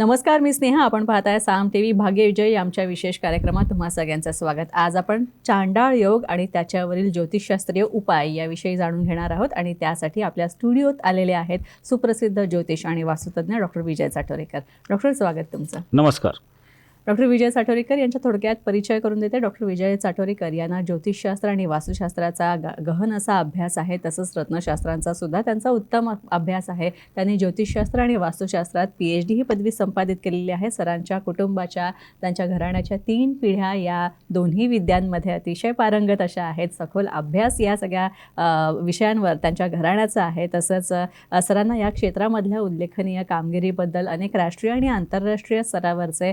नमस्कार मी स्नेहा. आपण पाहताय साम टी व्ही भाग्यविजय आमच्या विशेष कार्यक्रमात तुम्हा सगळ्यांचं स्वागत. आज आपण चांडाळ योग आणि त्याच्यावरील ज्योतिषशास्त्रीय उपाय याविषयी जाणून घेणार आहोत आणि त्यासाठी आपल्या स्टुडिओत आलेले आहेत सुप्रसिद्ध ज्योतिष आणि वास्तुतज्ञ डॉक्टर विजय चाटोरेकर डॉक्टर स्वागत तुमचं. नमस्कार. डॉक्टर विजय चाटोरेकर यांच्या थोडक्यात परिचय करून देते. डॉक्टर विजय चाटोरेकर यांना ज्योतिषशास्त्र आणि वास्तुशास्त्राचा ग गहन असा अभ्यास आहे तसंच रत्नशास्त्रांचा सुद्धा त्यांचा उत्तम अभ्यास आहे. त्यांनी ज्योतिषशास्त्र आणि वास्तुशास्त्रात पी एच डी ही पदवी संपादित केलेली आहे. सरांच्या कुटुंबाच्या त्यांच्या घराण्याच्या तीन पिढ्या या दोन्ही विद्यांमध्ये अतिशय पारंगत अशा आहेत. सखोल अभ्यास या सगळ्या विषयांवर त्यांच्या घराण्याचा आहे. तसंच सरांना या क्षेत्रामधल्या उल्लेखनीय कामगिरीबद्दल अनेक राष्ट्रीय आणि आंतरराष्ट्रीय स्तरावरचे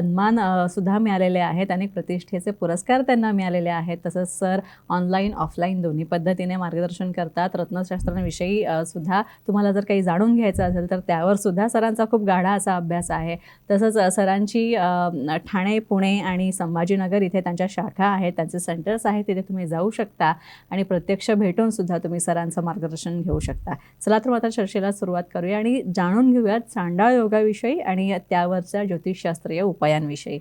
सन्मान सुद्धा मिळालेले आहेत. अनेक प्रतिष्ठेचे पुरस्कार त्यांना मिळालेले आहेत. तसंच सर ऑनलाईन ऑफलाईन दोन्ही पद्धतीने मार्गदर्शन करतात. रत्नशास्त्रांविषयी सुद्धा तुम्हाला जर काही जाणून घ्यायचं असेल तर त्यावर सुद्धा सरांचा खूप गाढा असा अभ्यास आहे. तसंच सरांची ठाणे पुणे आणि संभाजीनगर इथे त्यांच्या शाखा आहेत. त्यांचे सेंटर्स आहेत. तिथे तुम्ही जाऊ शकता आणि प्रत्यक्ष भेटून सुद्धा तुम्ही सरांचं मार्गदर्शन घेऊ शकता. चला तर आता चर्चेला सुरुवात करूया आणि जाणून घेऊयात चांडाळ योगाविषयी आणि त्यावरच्या ज्योतिषशास्त्रीय उपाय उपायांविषयी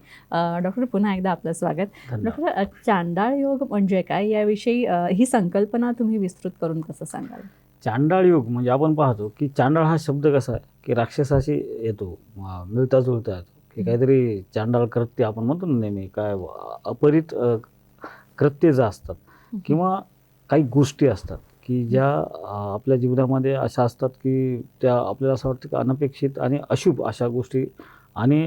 डॉक्टर पुन्हा एकदा आपलं स्वागत. डॉक्टर चांडाळ योग म्हणजे काय? याविषयी ही संकल्पना तुम्ही विस्तृत करून कसं सांगाल? चांडाळ योग म्हणजे आपण पाहतो की चांडाळ हा शब्द कसा आहे की राक्षसाशी येतो मिळता जुळता येतो. की काहीतरी चांडाळ कृत्य आपण म्हणतो ना नेहमी काय अपरित कृत्य जे असतात किंवा काही गोष्टी असतात की ज्या आपल्या जीवनामध्ये अशा असतात की त्या आपल्याला असं वाटतं की अनपेक्षित आणि अशुभ अशा गोष्टी आणि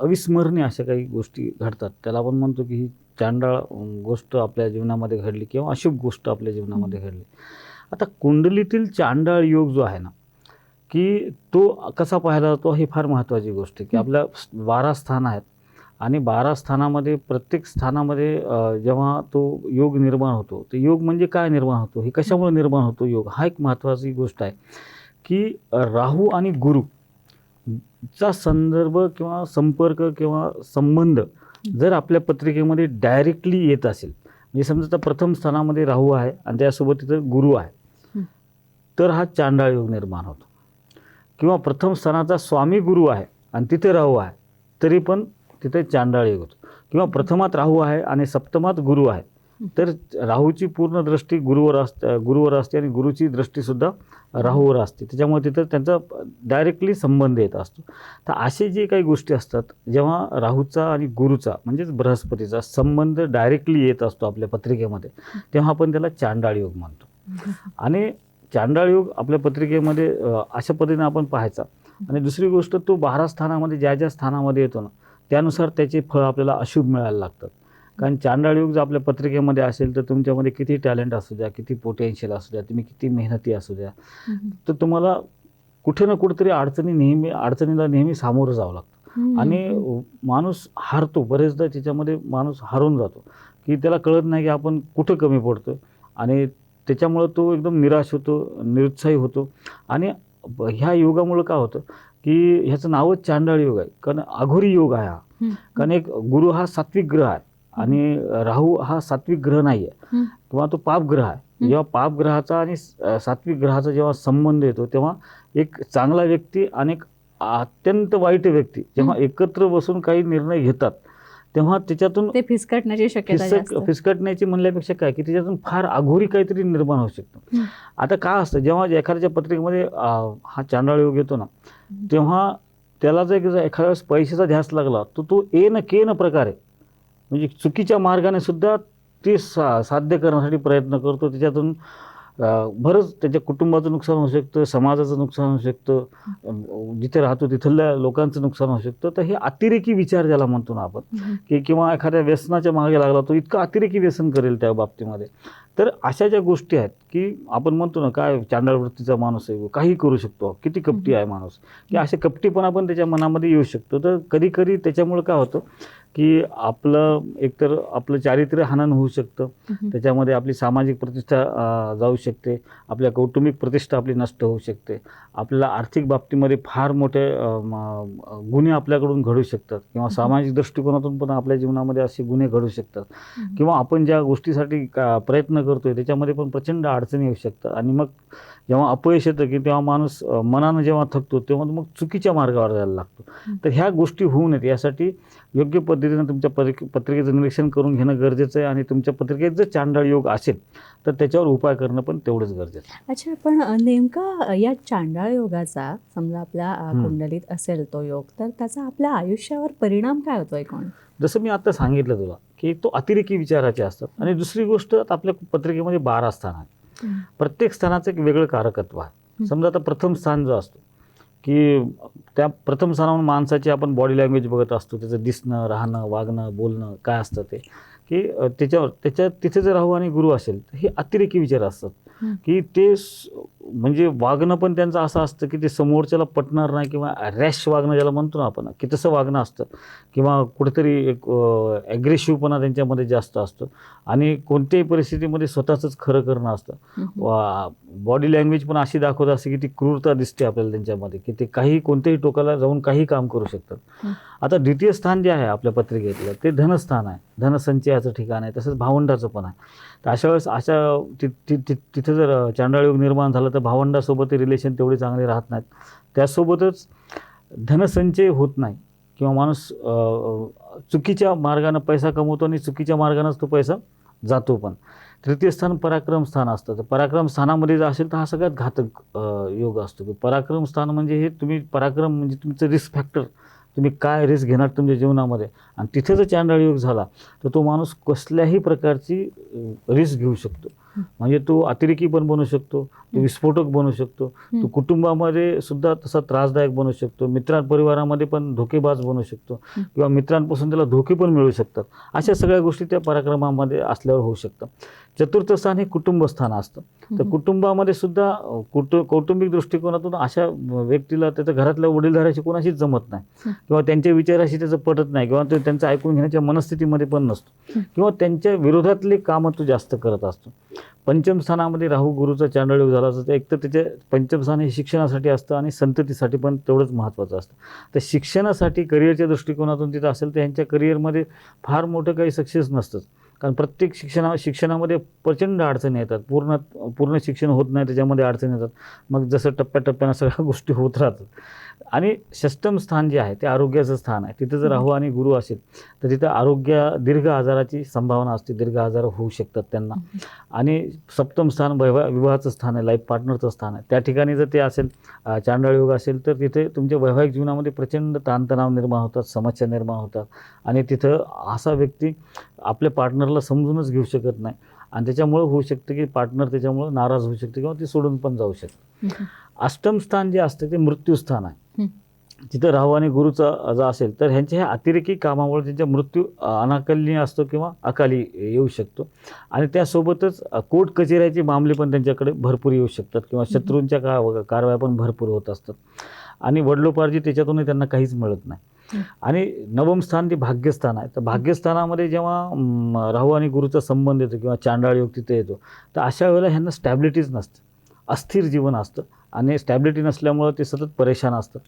अविस्मरणीय अशा काही गोष्टी घडतात. त्याला आपण म्हणतो की ही चांडाळ गोष्ट आपल्या जीवनामध्ये घडली किंवा अशुभ गोष्ट आपल्या जीवनामध्ये घडली. आता कुंडलीतील चांडाळ योग जो आहे ना की तो कसा पाहायला जातो ही फार महत्त्वाची गोष्ट आहे. की. आपल्या बारा स्थान आहेत आणि बारा स्थानामध्ये प्रत्येक स्थानामध्ये जेव्हा तो योग निर्माण होतो तर योग म्हणजे काय निर्माण होतो? हे कशामुळे निर्माण होतो योग? हा एक महत्त्वाची गोष्ट आहे. की राहू आणि गुरु चा संदर्भ किंवा संपर्क किंवा संबंध जर आपल्या पत्रिकेमध्ये डायरेक्टली येत असेल म्हणजे समजा आता प्रथम स्थानामध्ये राहू आहे आणि त्यासोबत तिथं गुरु आहे. तर हा चांडाळ योग निर्माण होतो किंवा प्रथम स्थानाचा स्वामी गुरु आहे आणि तिथे राहू आहे तरी पण तिथे चांडाळ योग होतो किंवा प्रथमात राहू आहे आणि सप्तमात गुरु आहे तर राहूची पूर्ण दृष्टी गुरुवर असते गुरुवर असते आणि गुरुची दृष्टीसुद्धा राहूवर असते. त्याच्यामुळे तिथं त्यांचा डायरेक्टली संबंध येत असतो. तर असे जे काही गोष्टी असतात जेव्हा राहूचा आणि गुरुचा म्हणजेच बृहस्पतीचा संबंध डायरेक्टली येत असतो आपल्या पत्रिकेमध्ये तेव्हा आपण त्याला चांडाळ योग म्हणतो. आणि चांडाळ योग आपल्या पत्रिकेमध्ये अशा पद्धतीने आपण पाहायचा. आणि दुसरी गोष्ट तो बारा स्थानामध्ये ज्या ज्या स्थानामध्ये येतो ना त्यानुसार त्याचे फळ आपल्याला अशुभ मिळायला लागतात. कारण चांडाळ योग जर आपल्या पत्रिकेमध्ये असेल तर तुमच्यामध्ये किती टॅलेंट असू द्या किती पोटेन्शियल असू द्या तुम्ही किती मेहनती असू द्या. तर तुम्हाला कुठे ना कुठेतरी अडचणी नेहमी अडचणीला नेहमी सामोरं जावं लागतं. आणि माणूस हारतो बरेचदा त्याच्यामध्ये माणूस हारून जातो की त्याला कळत नाही की आपण कुठं कमी पडतो आणि त्याच्यामुळं तो एकदम निराश होतो निरुत्साही होतो. आणि ह्या योगामुळं काय होतं की ह्याचं नावच चांडाळ योग आहे. कारण अघोरी योग आहे हा. कारण एक गुरु हा सात्विक ग्रह आहे. आणि राहू हा सात्विक ग्रह नाही आहे. किंवा तो पाप ग्रह आहे. जेव्हा पाप ग्रहाचा आणि सात्विक ग्रहाचा जेव्हा संबंध येतो तेव्हा एक चांगला व्यक्ती आणि एक अत्यंत वाईट व्यक्ती जेव्हा एकत्र बसून काही निर्णय घेतात तेव्हा त्याच्यातून ते फिसकटण्याची शक्यता. फिसकटण्याची म्हणल्यापेक्षा काय की त्याच्यातून फार अघोरी काहीतरी निर्माण होऊ शकतं. आता काय असतं जेव्हा एखाद्याच्या पत्रिकेमध्ये हा चांडाळ योग येतो ना तेव्हा त्याला जर एखाद्या वेळेस पैशाचा ध्यास लागला तर तो ए न के न प्रकारे म्हणजे चुकीच्या मार्गाने सुद्धा ते सा साध्य करण्यासाठी प्रयत्न करतो. त्याच्यातून बरंच त्याच्या कुटुंबाचं नुकसान होऊ शकतं समाजाचं नुकसान होऊ शकतं जिथे राहतो तिथल्या लोकांचं नुकसान होऊ शकतं. तर हे अतिरेकी विचार ज्याला म्हणतो ना आपण. की किंवा एखाद्या व्यसनाच्या मागे लागला तो इतका अतिरेकी व्यसन करेल त्या बाबतीमध्ये. तर अशा ज्या गोष्टी आहेत की आपण म्हणतो ना काय चांडाळ वृत्तीचा माणूस आहे काही करू शकतो किती कपटी आहे माणूस. की असे कपटीपणा पण त्याच्या मनामध्ये येऊ शकतो. तर कधी कधी त्याच्यामुळे काय होतं की आपलं एकतर आपलं चारित्र्य हनन होऊ शकतं. त्याच्यामध्ये आपली सामाजिक प्रतिष्ठा जाऊ शकते. आपल्या कौटुंबिक प्रतिष्ठा आपली नष्ट होऊ शकते. आपल्याला आर्थिक बाबतीमध्ये फार मोठे गुन्हे आपल्याकडून घडू शकतात. किंवा सामाजिक दृष्टिकोनातून पण आपल्या जीवनामध्ये असे गुन्हे घडू शकतात. किंवा आपण ज्या गोष्टीसाठी का प्रयत्न करतोय त्याच्यामध्ये पण प्रचंड अडचणी येऊ शकतात. आणि मग जेव्हा अपयश येतं की तेव्हा माणूस मनानं जेव्हा थकतो तेव्हा मग चुकीच्या मार्गावर जायला लागतो. तर ह्या गोष्टी होऊ नयेत. यासाठी योग्य पद्धतीनं तुमच्या पत्रिके पत्रिकेचं निरीक्षण करून घेणं गरजेचं आहे आणि तुमच्या पत्रिकेत जर चांडाळ योग असेल तर त्याच्यावर उपाय करणं पण तेवढंच गरजेचं आहे. अच्छा पण नेमका या चांडाळ योगाचा समजा आपल्या. कुंडलीत असेल तो योग तर त्याचा आपल्या आयुष्यावर परिणाम काय होतोय कोण? जसं मी आता सांगितलं तुला की तो अतिरेकी विचाराचे असतात. आणि दुसरी गोष्ट आता आपल्या पत्रिकेमध्ये बारा स्थान आहेत. प्रत्येक स्थानाचं एक वेगळं कारकत्व आहे. समजा आता प्रथम स्थान जो असतो की त्या प्रथम स्थानावर माणसाची आपण बॉडी लँग्वेज बघत असतो. त्याचं दिसणं राहणं वागणं बोलणं काय असतं ते. की त्याच्यावर त्याच्या तिथे जर राहू आणि गुरु असेल तर हे अतिरेकी विचार असतात. की ते म्हणजे वागणं पण त्यांचं असं असतं की ते समोरच्याला पटणार नाही किंवा रॅश वागणं ज्याला म्हणतो ना आपण की तसं वागणं असतं. किंवा कुठेतरी एक ॲग्रेसिव्हपणा त्यांच्यामध्ये जास्त असतो. आणि कोणत्याही परिस्थितीमध्ये स्वतःचंच खरं करणं असतं. वा बॉडी लँग्वेज पण अशी दाखवत असते की ती क्रूरता दिसते आपल्याला त्यांच्यामध्ये की ते काही कोणत्याही टोकाला जाऊन काही काम करू शकतात. आता द्वितीय स्थान जे आहे आपल्या पत्रिकेतलं ते धनस्थान आहे. धनसंचयाचं ठिकाण आहे तसंच भावंडाचं पण आहे. तर अशा वेळेस अशा तिथं जर चांडाळ योग निर्माण झालं तर भावंडासोबत रिलेशन तेवढे चांगले राहत नाहीत. त्यासोबतच धनसंचय होत नाही. किंवा माणूस चुकीच्या मार्गानं पैसा कमवतो आणि चुकीच्या मार्गानंच तो पैसा जातो पण. तृतीय स्थान पराक्रम स्थान असतं. तर पराक्रम स्थानामध्ये जर असेल तर हा सगळ्यात घातक योग असतो. की पराक्रम स्थान म्हणजे हे तुम्ही पराक्रम म्हणजे तुमचं रिस्क फॅक्टर तुम्ही काय रिस्क घेणार तुमच्या जीवनामध्ये? आणि तिथे जर चांडाळ योग झाला तर तो माणूस कसल्याही प्रकारची रिस्क घेऊ शकतो. म्हणजे तो अतिरेकी पण बनू शकतो तो. विस्फोटक बनू शकतो. तो कुटुंबामध्ये सुद्धा तसा त्रासदायक बनू शकतो मित्रां परिवारामध्ये पण धोकेबाज बनू शकतो. किंवा मित्रांपासून त्याला धोके पण मिळू शकतात अशा सगळ्या गोष्टी त्या पराक्रमामध्ये असल्यावर होऊ शकतात चतुर्थ स्थान हे कुटुंब स्थान असतं तर. कुटुंबामध्ये सुद्धा कुटु कौटुंबिक दृष्टिकोनातून अशा व्यक्तीला त्याच्या घरातल्या वडीलधाऱ्याशी कोणाशीच जमत नाही. किंवा त्यांच्या विचाराशी त्याचं पटत नाही किंवा तो त्यांचं ऐकून घेण्याच्या मनस्थितीमध्ये पण नसतो. किंवा त्यांच्या विरोधातले कामं तो जास्त करत असतो पंचम स्थानामध्ये राहू गुरुचा चांडळ योग झाला असतं तर एक तर त्याचे पंचम स्थान हे शिक्षणासाठी असतं आणि संततीसाठी पण तेवढंच महत्त्वाचं असतं तर शिक्षणासाठी करिअरच्या दृष्टिकोनातून तिथं असेल तर ह्यांच्या करिअरमध्ये फार मोठं काही सक्सेस नसतंच कारण प्रत्येक शिक्षणा शिक्षणामध्ये प्रचंड अडचणी येतात. पूर्ण पूर्ण शिक्षण होत नाही त्याच्यामध्ये अडचणी येतात. मग जसं टप्प्याटप्प्यानं सगळ्या गोष्टी होत राहतात. आणि षष्टम स्थान जे आहे ते आरोग्याचं स्थान आहे. तिथं जर राहू आणि गुरु असेल तर तिथं आरोग्य दीर्घ आजाराची संभावना असते. दीर्घ आजार होऊ शकतात त्यांना. आणि सप्तम स्थान वैवा विवाहाचं स्थान आहे लाईफ पार्टनरचं स्थान आहे. त्या ठिकाणी जर ते असेल चांडाळ योग असेल तर तिथे तुमच्या वैवाहिक जीवनामध्ये प्रचंड ताणतणाव निर्माण होतात समस्या निर्माण होतात. आणि तिथं असा व्यक्ती आपल्या पार्टनरला समजूनच घेऊ शकत नाही. आणि त्याच्यामुळं होऊ शकतं की पार्टनर त्याच्यामुळं नाराज होऊ शकते किंवा ती सोडून पण जाऊ शकते. अष्टम स्थान जे असतं ते मृत्यूस्थान आहे. तिथं राहू आणि गुरुचा जर असेल तर ह्यांच्या ह्या अतिरेकी कामामुळे त्यांच्या मृत्यू अनाकलनीय असतो किंवा अकाली येऊ शकतो. आणि त्यासोबतच कोर्ट कचेऱ्याचे मामले पण त्यांच्याकडे भरपूर येऊ शकतात किंवा शत्रूंच्या का कारवाया पण भरपूर होत असतात. आणि वडलोपार्जित त्याच्यातूनही त्यांना काहीच मिळत नाही. आणि नवम स्थान ते भाग्यस्थान आहे. तर भाग्यस्थानामध्ये जेव्हा राहू आणि गुरुचा संबंध येतो किंवा चांडाळ योग तिथे येतो तर अशा वेळेला ह्यांना स्टॅबिलिटीच नसते. अस्थिर जीवन असतं. आणि स्टॅबिलिटी नसल्यामुळं ते सतत परेशान असतात.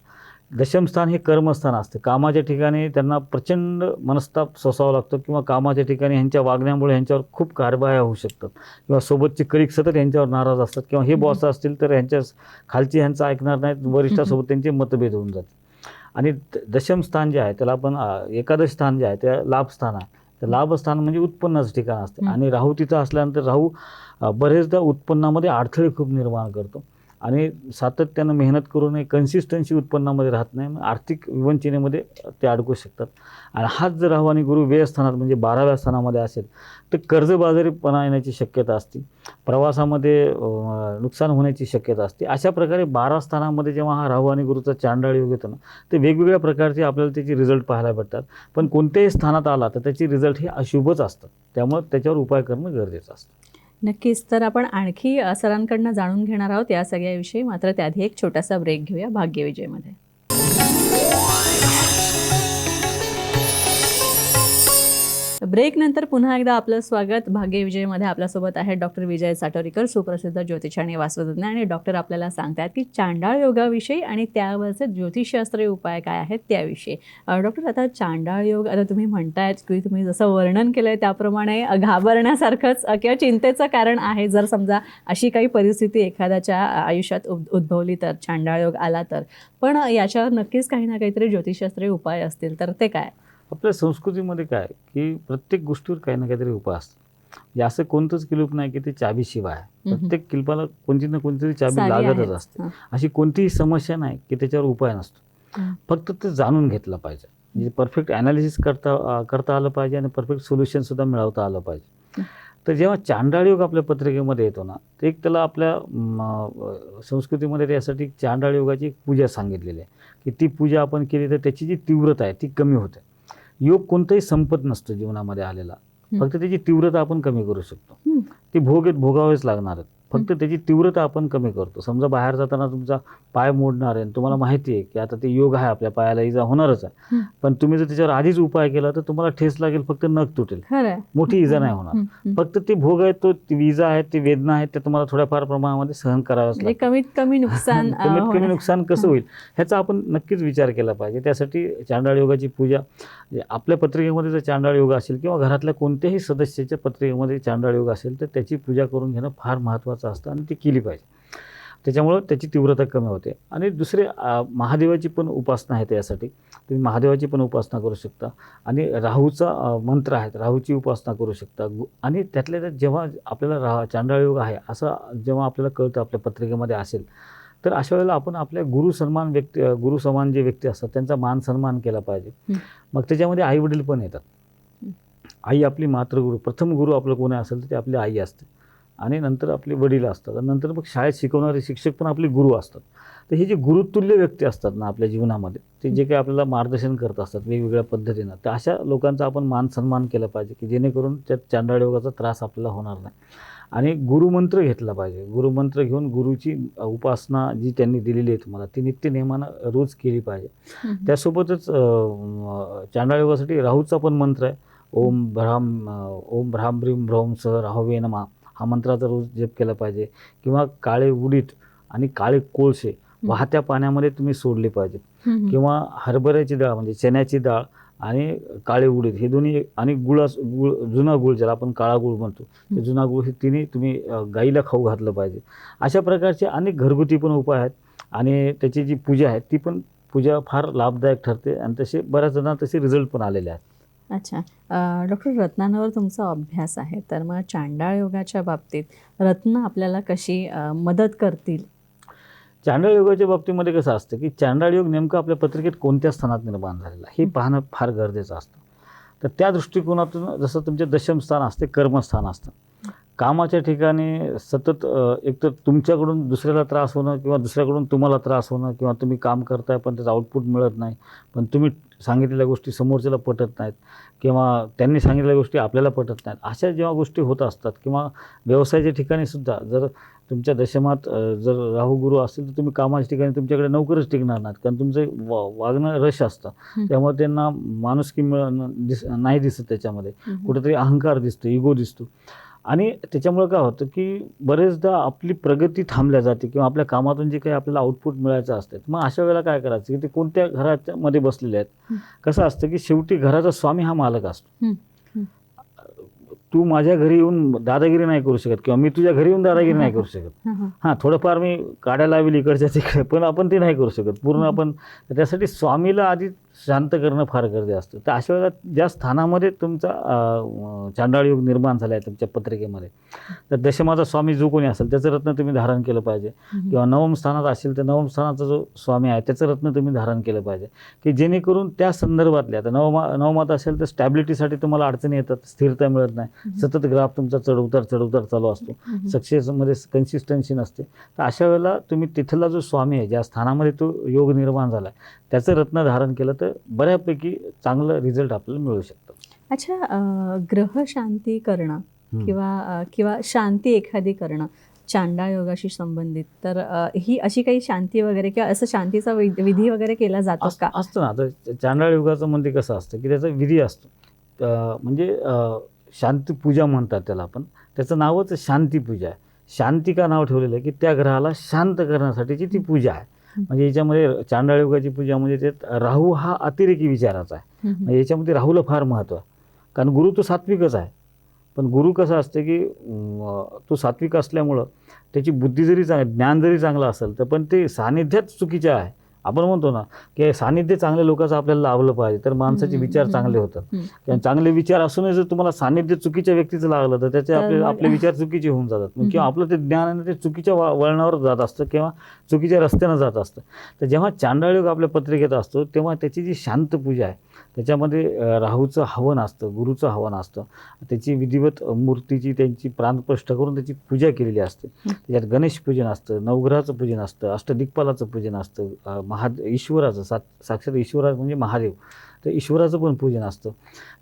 दशमस्थान हे कर्मस्थान असतं. कामाच्या ठिकाणी त्यांना प्रचंड मनस्ताप सोसावा लागतो किंवा कामाच्या ठिकाणी ह्यांच्या वागण्यामुळे ह्यांच्यावर खूप कारवाया होऊ शकतात. किंवा सोबतचे कलिक सतत यांच्यावर नाराज असतात. किंवा हे बॉस असतील तर ह्यांच्या खालची ह्यांचं ऐकणार नाहीत. वरिष्ठासोबत त्यांचे मतभेद होऊन जाते आणि द- दशम स्थान जे आहे त्याला आपण एकादश स्थान जे आहे ते लाभस्थान आहे. तर लाभस्थान म्हणजे उत्पन्नाचं ठिकाण असतं. आणि राहू तिथं असल्यानंतर राहू बरेचदा उत्पन्नामध्ये अडथळे खूप निर्माण करतो. आणि सातत्यानं मेहनत करूनही कन्सिस्टन्सी उत्पन्नामध्ये राहत नाही मग आर्थिक विवंचनेमध्ये ते अडकू शकतात. आणि हाच जर राहू आणि गुरु व्ययस्थानात म्हणजे बाराव्या स्थानामध्ये असेल तर कर्जबाजारीपणा येण्याची शक्यता असते. प्रवासामध्ये नुकसान होण्याची शक्यता असते. अशा प्रकारे बारा स्थानामध्ये जेव्हा हा राहू आणि गुरुचा चांडाळ योग येतो ना ते वेगवेगळ्या प्रकारचे आपल्याला त्याचे रिझल्ट पाहायला भेटतात. पण कोणत्याही स्थानात आला तर त्याचे रिझल्ट हे अशुभच असतात. त्यामुळे त्याच्यावर उपाय करणं गरजेचं असतं. नक्कीच. तर आपण आणखी सरांकडनं जाणून घेणार आहोत या सगळ्याविषयी. मात्र त्याआधी एक छोटासा ब्रेक घेऊया भाग्यविजयमध्ये. ब्रेकनंतर पुन्हा एकदा आपलं स्वागत. भाग्य विजयमध्ये आपल्यासोबत आहे डॉक्टर विजय साटोरीकर सुप्रसिद्ध ज्योतिष आणि वास्तुतज्ञ आणि डॉक्टर आपल्याला सांगतात की चांडाळ योगाविषयी आणि त्यावरचे ज्योतिषशास्त्रीय उपाय काय आहेत त्याविषयी. डॉक्टर आता चांडाळ योग आता तुम्ही म्हणतायत की तुम्ही जसं वर्णन केलं आहे त्याप्रमाणे घाबरण्यासारखंच किंवा चिंतेचं कारण आहे. जर समजा अशी काही परिस्थिती एखाद्याच्या आयुष्यात उद्भवली तर चांडाळ योग आला तर. पण याच्यावर नक्कीच काही ना काहीतरी ज्योतिषशास्त्रीय उपाय असतील तर ते काय? आपल्या संस्कृतीमध्ये काय की प्रत्येक गोष्टीवर काही ना काहीतरी उपाय असतो म्हणजे असं कोणतंच किलूप नाही की ते चाबीशिवाय आहे हम्म. प्रत्येक किल्पाला कोणती ना कोणती चाबी लागतच. असते. अशी कोणतीही समस्या नाही की त्याच्यावर उपाय नसतो. फक्त ते जाणून घेतलं पाहिजे म्हणजे परफेक्ट ॲनालिसिस करता करता आलं पाहिजे आणि परफेक्ट सोल्युशनसुद्धा मिळवता आलं पाहिजे. तर जेव्हा चांडाळ योग आपल्या पत्रिकेमध्ये येतो ना ते एक त्याला आपल्या संस्कृतीमध्ये त्यासाठी चांडाळ योगाची एक पूजा सांगितलेली आहे की ती पूजा आपण केली तर त्याची जी तीव्रता आहे ती कमी होते योग कोणताही संपत नसतो जीवनामध्ये आलेला. फक्त त्याची तीव्रता आपण कमी करू शकतो. ती भोग भोगावेच लागणार आहेत फक्त त्याची तीव्रता आपण कमी करतो. समजा बाहेर जाताना तुमचा पाय मोडणार आहे आणि तुम्हाला माहिती आहे की आता ते योग आहे आपल्या पायाला इजा होणारच आहे. पण तुम्ही जर त्याच्यावर आधीच उपाय केला तर तुम्हाला ठेस लागेल फक्त नख तुटेल. मोठी इजा नाही होणार. फक्त ती भोग आहे तो इजा आहे ती वेदना आहे ते तुम्हाला थोड्याफार प्रमाणामध्ये सहन कराव्याच म्हणजे लागतात कमीत कमी नुकसान कमीत कमी. नुकसान कसं होईल ह्याचा आपण नक्कीच विचार केला पाहिजे. त्यासाठी चांडाळ योगाची पूजा आपल्या पत्रिकेमध्ये जर चांडाळ योग असेल किंवा घरातल्या कोणत्याही सदस्याच्या पत्रिकेमध्ये चांडाळ योग असेल तर त्याची पूजा करून घेणं फार महत्त्वाचं असतं आणि ती केली पाहिजे. त्याच्यामुळं त्याची तीव्रता कमी होते. आणि दुसरे महादेवाची पण उपासना आहे त्यासाठी तुम्ही महादेवाची पण उपासना करू शकता. आणि राहूचा मंत्र आहेत राहूची उपासना करू शकता. गु- आणि त्यातल्या त्यात जेव्हा आपल्याला राहा चांडाळ योग आहे असं जेव्हा आपल्याला कळतं आपल्या पत्रिकेमध्ये असेल तर अशा वेळेला आपण आपल्या गुरु सन्मान व्यक्ती गुरु समान जे व्यक्ती असतात त्यांचा मान सन्मान केला पाहिजे. मग त्याच्यामध्ये आई वडील पण येतात. आई आपली मातृगुरु प्रथम गुरु आपलं कोणी असेल तर ते आपली आई असते. आणि नंतर आपले वडील असतात. आणि नंतर मग शाळेत शिकवणारे शिक्षक पण आपले गुरु असतात. तर हे जे गुरुतुल्य व्यक्ती असतात ना आपल्या जीवनामध्ये ते जे काही आपल्याला मार्गदर्शन करत असतात वेगवेगळ्या पद्धतीनं तर अशा लोकांचा आपण मान सन्मान केला पाहिजे की जेणेकरून त्या चांडाळ योगाचा त्रास आपल्याला होणार नाही. आणि गुरुमंत्र घेतला पाहिजे. गुरुमंत्र घेऊन गुरुची उपासना जी त्यांनी दिलेली आहे तुम्हाला ती नित्य नेमानं रोज केली पाहिजे. त्यासोबतच अं, चांडाळ योगासाठी राहूचा पण मंत्र आहे. ओम भ्राम ओम भ्राम ब्रीम भ्रौम सह राहवे नमा. हा मंत्राचा रोज जप केला पाहिजे. किंवा काळे उडीद आणि काळे कोळसे वाहत्या पाण्यामध्ये तुम्ही सोडले पाहिजे. किंवा हरभऱ्याची डाळ म्हणजे चण्याची डाळ आणि काळे उडीद हे दोन्ही आणि गुळा गुळ जुना गुळ ज्याला आपण काळा गुळ म्हणतो. ते जुना गुळ हे तिन्ही तुम्ही गाईला खाऊ घातलं पाहिजे. अशा प्रकारचे अनेक घरगुती पण उपाय आहेत आणि त्याची जी पूजा आहे ती पण पूजा फार लाभदायक ठरते आणि तसे बऱ्याच जणांना तसे रिझल्ट पण आलेले आहेत. अच्छा. डॉक्टर रत्नांवर तुमचा अभ्यास आहे तर मग चांडाळ योगाच्या बाबतीत रत्न आपल्याला कशी अ, मदत करतील? चांडाळ योगाच्या बाबतीमध्ये कसं असतं की चांडाळ योग नेमकं आपल्या पत्रिकेत कोणत्या स्थानात निर्माण झालेला आहे हे पाहणं फार गरजेचं असतं. तर त्या दृष्टिकोनातून जसं तुमचे दशम स्थान असते कर्मस्थान असतं. कामाच्या ठिकाणी सतत अ, एक तर तुमच्याकडून दुसऱ्याला त्रास होणं किंवा दुसऱ्याकडून तुम्हाला त्रास होणं किंवा तुम्ही काम करताय पण त्याचं आउटपुट मिळत नाही पण तुम्ही सांगितलेल्या गोष्टी समोरच्याला पटत नाहीत किंवा त्यांनी सांगितलेल्या गोष्टी आपल्याला पटत नाहीत अशा जेव्हा गोष्टी होत असतात किंवा व्यवसायाच्या ठिकाणी सुद्धा जर तुमच्या दशमात जर राहू गुरु असतील तर तुम्ही कामाच्या ठिकाणी तुमच्याकडे नोकरच टिकणार नाहीत कारण तुमचं वा वागणं रश असतं. त्यामुळे त्यांना माणुसकी मिळणं दिस नाही दिसत त्याच्यामध्ये. कुठेतरी अहंकार दिसतो इगो दिसतो आणि त्याच्यामुळे काय होतं की बरेचदा आपली प्रगती थांबल्या जाते किंवा आपल्या कामातून जे काही आपल्याला आउटपुट मिळायचं असतं मग अशा वेळेला काय करायचं की ते कोणत्या घराच्या मध्ये बसलेले आहेत. कसं असतं की शेवटी घराचा स्वामी हा मालक असतो. तू माझ्या घरी येऊन दादागिरी नाही करू शकत किंवा मी तुझ्या घरी येऊन दादागिरी नाही करू शकत. हं, थोडंफार मी काड्या लावेल इकडच्या तिकडे पण आपण ते नाही करू शकत. पूर्ण आपण त्यासाठी स्वामीला आधी शांत करणं फार गरजेचं असतं. तर अशा वेळेला ज्या स्थानामध्ये तुमचा अं, चांडाळ योग निर्माण झाला आहे तुमच्या पत्रिकेमध्ये तर दशमाचा स्वामी जो कोणी असेल त्याचं रत्न तुम्ही धारण केलं पाहिजे. किंवा नवम स्थानात असेल तर नवम स्थानाचा जो स्वामी आहे त्याचं रत्न तुम्ही धारण केलं पाहिजे. की जेणेकरून त्या संदर्भातल्या आता नवमा नवमात असेल तर स्टॅबिलिटीसाठी तुम्हाला अडचणी येतात स्थिरता मिळत नाही. सतत ग्राफ तुमचा चढउतार चढउतार चालू असतो. सक्सेसमध्ये कन्सिस्टन्सी नसते. तर अशा वेळेला तुम्ही तिथला जो स्वामी आहे ज्या स्थानामध्ये तो योग निर्माण झाला आहे त्याचं रत्न धारण केलं तर बऱ्यापैकी चांगलं रिझल्ट आपल्याला मिळू शकतं. अच्छा ग्रह शांती करणं. किंवा किंवा शांती एखादी करणं चांडाळ योगाशी संबंधित तर ही अशी काही शांती वगैरे किंवा असं शांतीचा विधी वगैरे केला जातो का? असतं ना. आता चांडाळ युगाचं म्हणजे कसं असतं की त्याचा विधी असतो. म्हणजे शांती पूजा म्हणतात त्याला आपण. त्याचं नावच शांती पूजा आहे. शांती का नाव ठेवलेलं आहे की त्या ग्रहाला शांत करण्यासाठीची ती पूजा आहे. म्हणजे याच्यामध्ये चांडाळ योगाची पूजा म्हणजे त्यात राहू हा अतिरेकी विचाराचा आहे. म्हणजे याच्यामध्ये राहूला फार महत्त्व आहे. कारण गुरु तो सात्विकच आहे. पण गुरु कसं असतं की तो सात्विक असल्यामुळं त्याची बुद्धी जरी चांगली ज्ञान जरी चांगलं असेल तर पण ते सानिध्यात चुकीचं आहे. आपण म्हणतो ना की सानिध्य चांगल्या लोकांचं आपल्याला लाभलं पाहिजे. तर माणसाचे विचार चांगले होतात. चांगले विचार असूनही जर तुम्हाला सानिध्य चुकीच्या व्यक्तीचं लागलं तर त्याचे आपले आपले विचार चुकीचे होऊन जातात. किंवा. आपलं ते ज्ञान आहे ना ते चुकीच्या वळणावर जात असतं किंवा चुकीच्या रस्त्यानं जात असतं. तर जेव्हा चांडाळयोग आपल्या पत्रिकेत असतो तेव्हा त्याची जी शांत पूजा आहे त्याच्यामध्ये राहूचं हवन असतं गुरुचं हवन असतं. त्याची विधिवत मूर्तीची त्यांची प्राणप्रष्ठ करून त्याची पूजा केलेली असते. त्याच्यात गणेश पूजन असतं नवग्रहाचं पूजन असतं अष्टदिक्पालाचं पूजन असतं अं, महा ईश्वराचं सात साक्षात ईश्वरा म्हणजे महादेव तर ईश्वराचं पण पूजन असतं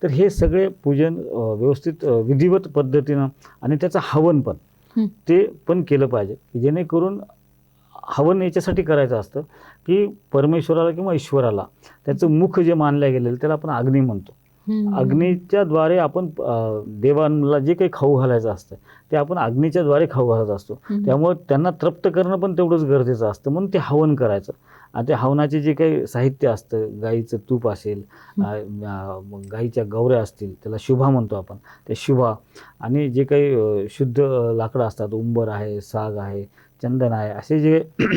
तर हे सगळे पूजन व्यवस्थित विधिवत पद्धतीनं आणि त्याचं हवन पण. ते पण केलं पाहिजे की जेणेकरून हवन याच्यासाठी करायचं असतं की परमेश्वराला किंवा ईश्वराला त्याचं मुख जे मानलं गेलेलं त्याला आपण अग्नी म्हणतो. अग्नीच्या द्वारे आपण देवांना जे काही खाऊ घालायचं असतं ते आपण अग्नीच्या द्वारे खाऊ घालत असतो. त्यामुळे त्यांना तृप्त करणं पण तेवढंच गरजेचं असतं. म्हणून ते हवन करायचं. आणि ते हवनाचे जे काही साहित्य असतं गाईचं तूप असेल गाईच्या गवऱ्या असतील त्याला शुभा म्हणतो आपण ते शुभा. आणि जे काही शुद्ध लाकडं असतात उंबर आहे साग आहे चंदन आहे असे जे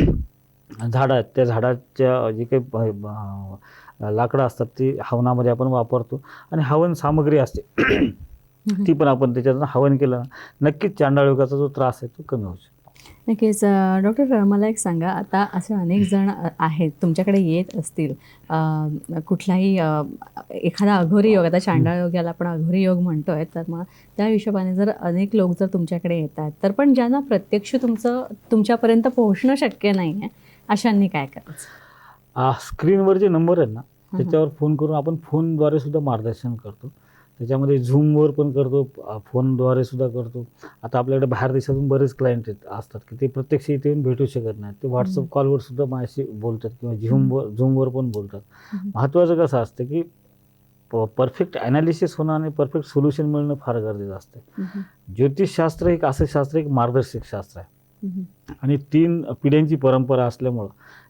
झाडं आहेत त्या झाडाच्या जे काही लाकडं असतात ती हवनामध्ये आपण वापरतो आणि हवन सामग्री असते. ती पण आपण त्याच्यातून हवन केलं ना नक्कीच चांडाळयोगाचा जो त्रास आहे तो कमी होऊ शकतो. नक्कीच डॉक्टर मला एक सांगा आता असे अनेक जण आहेत तुमच्याकडे येत असतील कुठलाही एखादा अघोरी योग आता चांडाळ योग याला आपण अघोरी योग म्हणतोय तर मग त्या हिशोबाने जर अनेक लोक जर तुमच्याकडे येत आहेत तर पण ज्यांना प्रत्यक्ष तुमचं तुमच्यापर्यंत पोहोचणं शक्य नाही आहे अशांनी काय करायचं? स्क्रीनवर जे नंबर आहेत ना त्याच्यावर फोन करून आपण फोनद्वारे सुद्धा मार्गदर्शन करतो त्याच्यामध्ये झूमवर पण करतो फोनद्वारे सुद्धा करतो आता आपल्याकडे बाहेर देशातून बरेच क्लायंट असतात की ते प्रत्यक्ष इथे येऊन भेटू शकत नाहीत ते व्हॉट्सअप. कॉलवर सुद्धा माझ्याशी बोलतात किंवा झूमवर झूमवर पण बोलतात. महत्त्वाचं कसं असतं की परफेक्ट ॲनालिसिस होणं आणि परफेक्ट सोल्युशन मिळणं फार गरजेचं असतं. ज्योतिषशास्त्र एक असं शास्त्र एक मार्गदर्शक शास्त्र आहे. आणि तीन पिढ्यांची परंपरा असल्यामुळं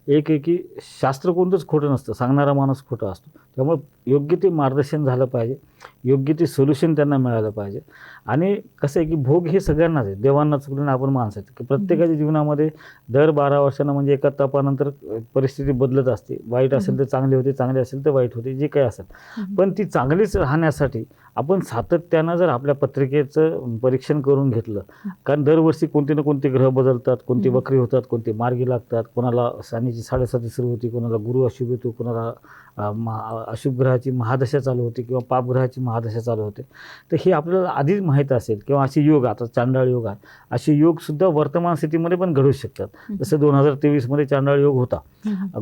एक आहे की शास्त्र कोणतंच खोटं नसतं सांगणारा माणूस खोटा असतो. त्यामुळे योग्य ते मार्गदर्शन झालं पाहिजे. योग्य ते सोल्युशन त्यांना मिळालं पाहिजे. आणि कसं आहे की भोग हे सगळ्यांनाच आहे. देवांना चुकलं आपण माणसं आहेत. की प्रत्येकाच्या जीवनामध्ये दर बारा वर्षांना म्हणजे एका तपानंतर परिस्थिती बदलत असते. वाईट असेल तर चांगली होते चांगली असेल तर वाईट होते जे काही असेल. पण ती चांगलीच राहण्यासाठी आपण सातत्यानं जर आपल्या पत्रिकेचं परीक्षण करून घेतलं कारण दरवर्षी कोणते ना कोणते ग्रह बदलतात कोणते. वक्री होतात कोणते मार्गी लागतात कोणाला शनीची साडेसाती सुरू होती कोणाला गुरु अशुभ येतो कोणाला अशुभ ग्रहाची महादशा चालू होते किंवा पापग्रहाची महादशा चालू होते. तर हे आपल्याला आधीच माहीत असेल किंवा असे योग आता चांडाळ योग आहे. असे योगसुद्धा वर्तमान स्थितीमध्ये पण घडू शकतात. जसं दोन हजार तेवीसमध्ये चांडाळ योग होता.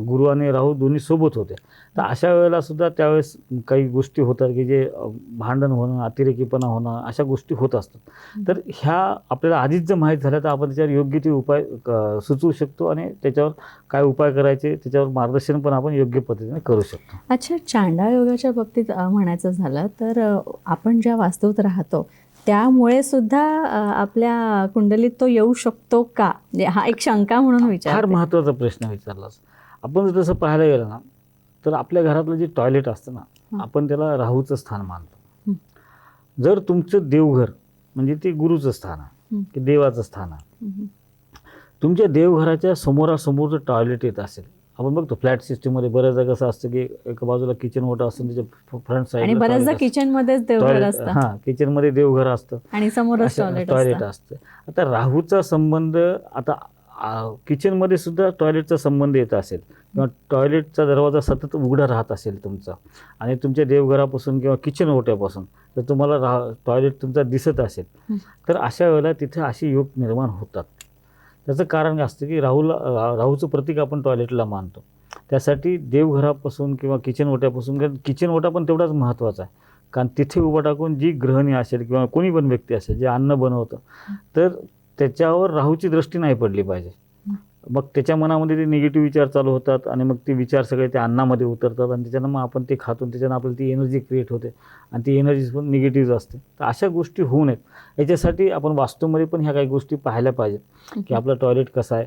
गुरु आणि राहू दोन्ही सोबत होते. तर अशा वेळेला सुद्धा त्यावेळेस काही गोष्टी होतात की जे भांडण होणं अतिरेकीपणा होणं अशा गोष्टी होत असतात. तर ह्या आपल्याला आधीच जर माहीत झाल्या तर आपण त्याच्यावर योग्य ते उपाय सुचवू शकतो आणि त्याच्यावर काय उपाय करायचे त्याच्यावर मार्गदर्शन पण आपण योग्य पद्धतीने करू शकतो. अच्छा चांडाळ योगाच्या बाबतीत म्हणायचं झालं तर आपण ज्या वास्तूत राहतो त्यामुळे सुद्धा आपल्या कुंडलीत तो येऊ शकतो का? हा एक शंका म्हणून फार विचार महत्त्वाचा प्रश्न विचारलास. आपण जर तसं पाहायला गेलं ना तर आपल्या घरातलं जे टॉयलेट असतं ना. आपण त्याला राहूचं स्थान मानतो. जर तुमचं देवघर म्हणजे ते गुरुचं स्थान आहे. की देवाचं स्थान आहे तुमच्या देवघराच्या समोरासमोर जर टॉयलेट येत असेल आपण बघतो फ्लॅट सिस्टीममध्ये बऱ्याचदा कसं असतं की एका बाजूला किचन मोठं असतं त्याच्या फ्रंट साईड आणि बऱ्याचदा किचन मध्येच देवघर असतं. हां किचनमध्ये देवघर असतं. आणि समोरच टॉयलेट असतं. आता राहूचा संबंध आता आ, किचनमध्ये सुद्धा टॉयलेटचा संबंध येत असेल. किंवा टॉयलेटचा दरवाजा सतत उघडा राहत असेल तुमचा. आणि तुमच्या देवघरापासून किंवा किचन ओट्यापासून जर तुम्हाला राह टॉयलेट तुमचा दिसत असेल. तर अशा वेळेला तिथे असे योग निर्माण होतात. त्याचं कारण काय असतं की राहूला राहूचं प्रतीक आपण टॉयलेटला मानतो. त्यासाठी देवघरापासून किंवा किचन ओट्यापासून कारण किचन ओटा पण तेवढाच महत्त्वाचा आहे. कारण तिथे उभं टाकून जी गृहिणी असेल किंवा कोणी पण व्यक्ती असेल जे अन्न बनवतं तर त्याच्यावर राहूची दृष्टी नाही पडली पाहिजे. मग त्याच्या मनामध्ये ते निगेटिव्ह विचार चालू होतात आणि मग ते विचार सगळे त्या अन्नामध्ये उतरतात आणि त्याच्यानं मग आपण ते खातो त्याच्यानं आपल्याला ती एनर्जी क्रिएट होते आणि ती एनर्जी पण निगेटिव्ह असते. तर अशा गोष्टी होऊ नयेत. याच्यासाठी आपण वास्तूमध्ये पण ह्या काही गोष्टी पाहायला पाहिजेत. की आपलं टॉयलेट कसं आहे?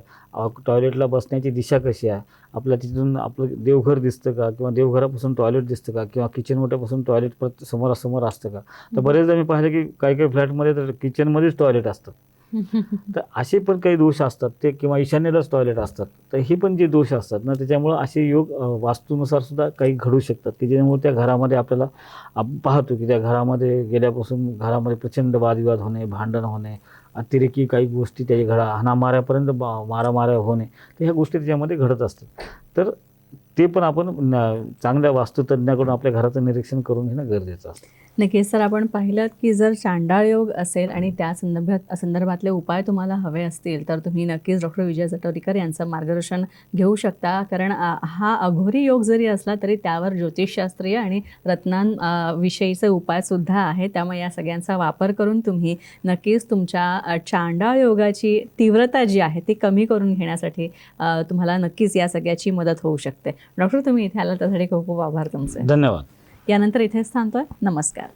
टॉयलेटला बसण्याची दिशा कशी आहे? आपल्या तिथून आपलं देवघर दिसतं का? किंवा देवघरापासून टॉयलेट दिसतं का? किंवा किचन ओट्यापासून टॉयलेट समोरासमोर असतं का? तर बरेचदा मी पाहिलं की काही काही फ्लॅटमध्ये तर किचनमध्येच टॉयलेट असतं. तर असे पण काही दोष असतात ते किंवा ईशान्येलाच टॉयलेट असतात. तर हे पण जे दोष असतात ना त्याच्यामुळं असे योग वास्तूनुसार सुद्धा काही घडू शकतात की ज्यामुळे त्या घरामध्ये आपल्याला आपण पाहतो की त्या घरामध्ये गेल्यापासून घरामध्ये प्रचंड वादविवाद होणे भांडण होणे अतिरेकी काही गोष्टी त्याच्या घडा हाणामाऱ्यापर्यंत बा- मारामाऱ्या होणे तर ह्या गोष्टी त्याच्यामध्ये घडत असतात. तर ते पण आपण चांगल्या वास्तुतज्ञाकडून आपल्या घराचं निरीक्षण करून घेणं गरजेचं असतं. नक्कीच सर आपण पाहिलं की जर चांडाळ योग असेल आणि त्या संदर्भात संदर्भातले उपाय तुम्हाला हवे असतील तर तुम्ही नक्कीच डॉक्टर विजय चटोरीकर यांचं मार्गदर्शन घेऊ शकता. कारण हा अघोरी योग जरी असला तरी त्यावर ज्योतिषशास्त्रीय आणि रत्नां उपायसुद्धा आहे त्यामुळे या सगळ्यांचा वापर करून तुम्ही नक्कीच तुमच्या चांडाळ योगाची तीव्रता जी आहे ती कमी करून घेण्यासाठी तुम्हाला नक्कीच या सगळ्याची मदत होऊ शकते. डॉक्टर तुम्ही इथे आला त्यासाठी खूप खूप आभार तुमचे. धन्यवाद. यानंतर इथेच थांबतोय. नमस्कार.